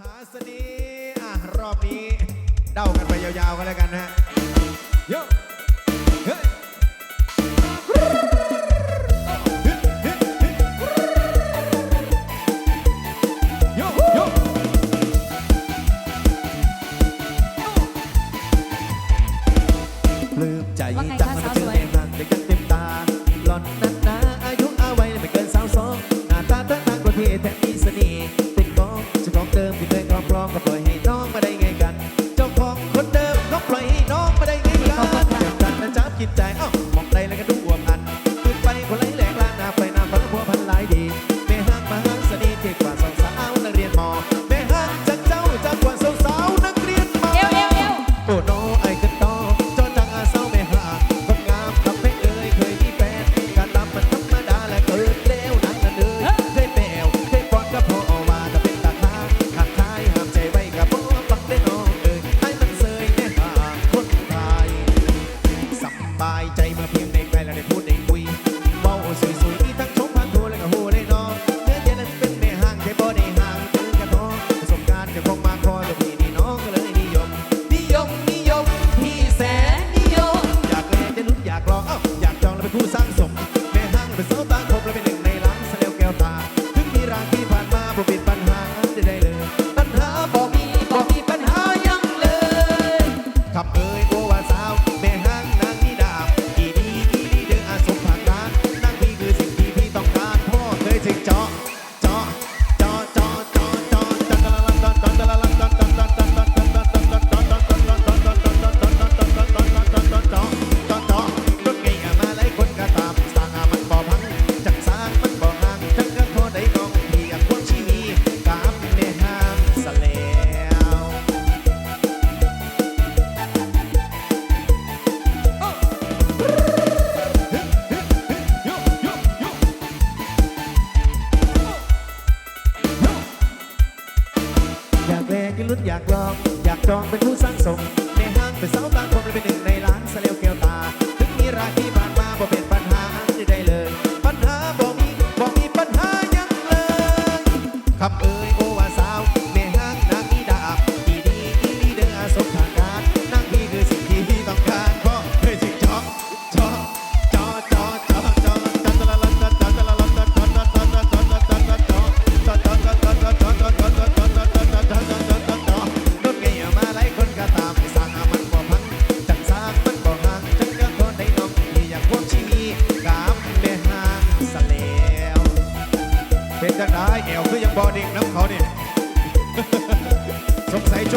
หาเสน่ห์อะรอบนี้เด้ากันไปยาวๆกันแล้วกันนฮะโย กิดใจ ครับเอ้ย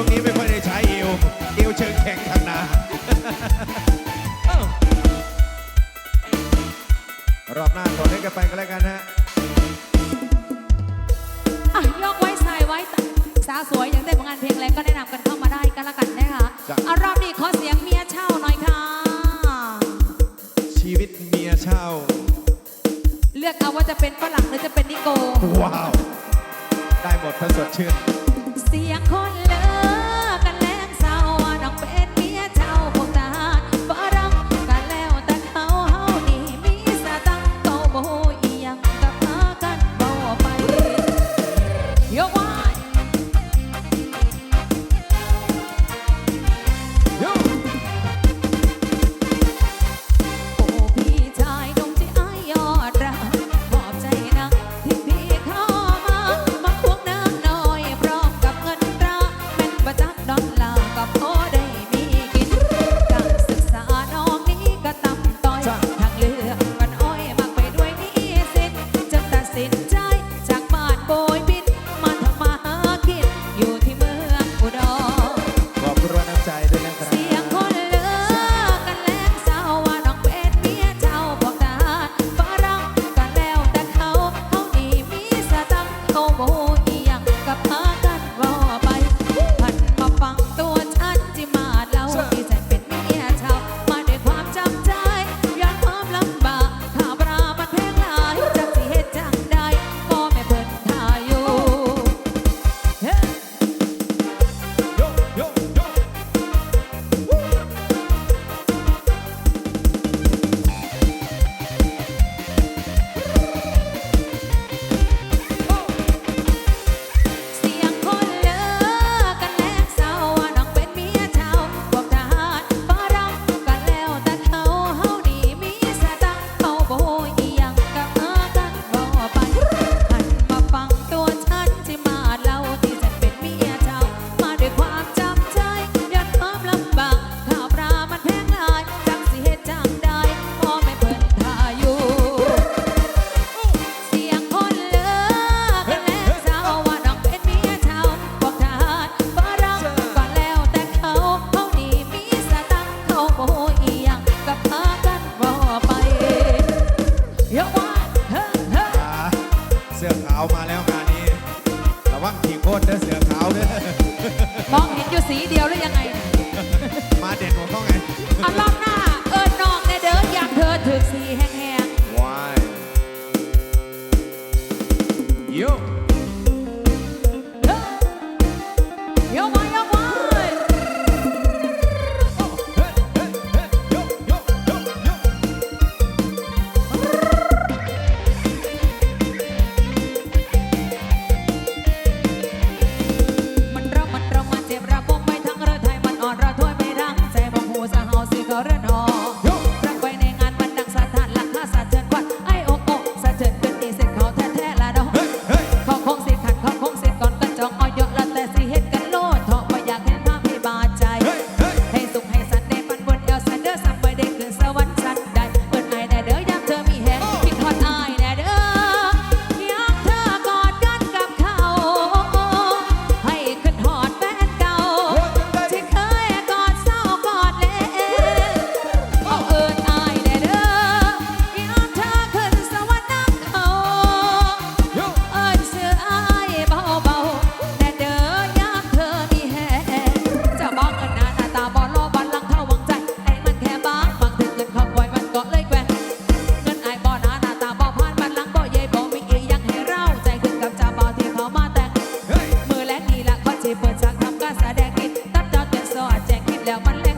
วงนี้ไม่ค่อยได้ใช้เอวเอวเชิงแข็งทางนารอบหน้าขอเล่นกันไปกันแล้วกันฮะอะยกไว้สายไว้สาวสวยอย่างได้ผลงานเพลงแล้วก็แนะนำกันเข้ามาได้กันละกันนะคะเอารอบนี้ขอเสียงเมียเช่าหน่อยค่ะ ชีวิตเมียเช่า เลือกเอาว่าจะเป็นฝรั่งหรือจะเป็นนิโก ว้าว ได้หมดทั้งสดชื่น เสียงคนเลย แดงกิจตัดดอกแกงซอแจกกิจแล้วมันเล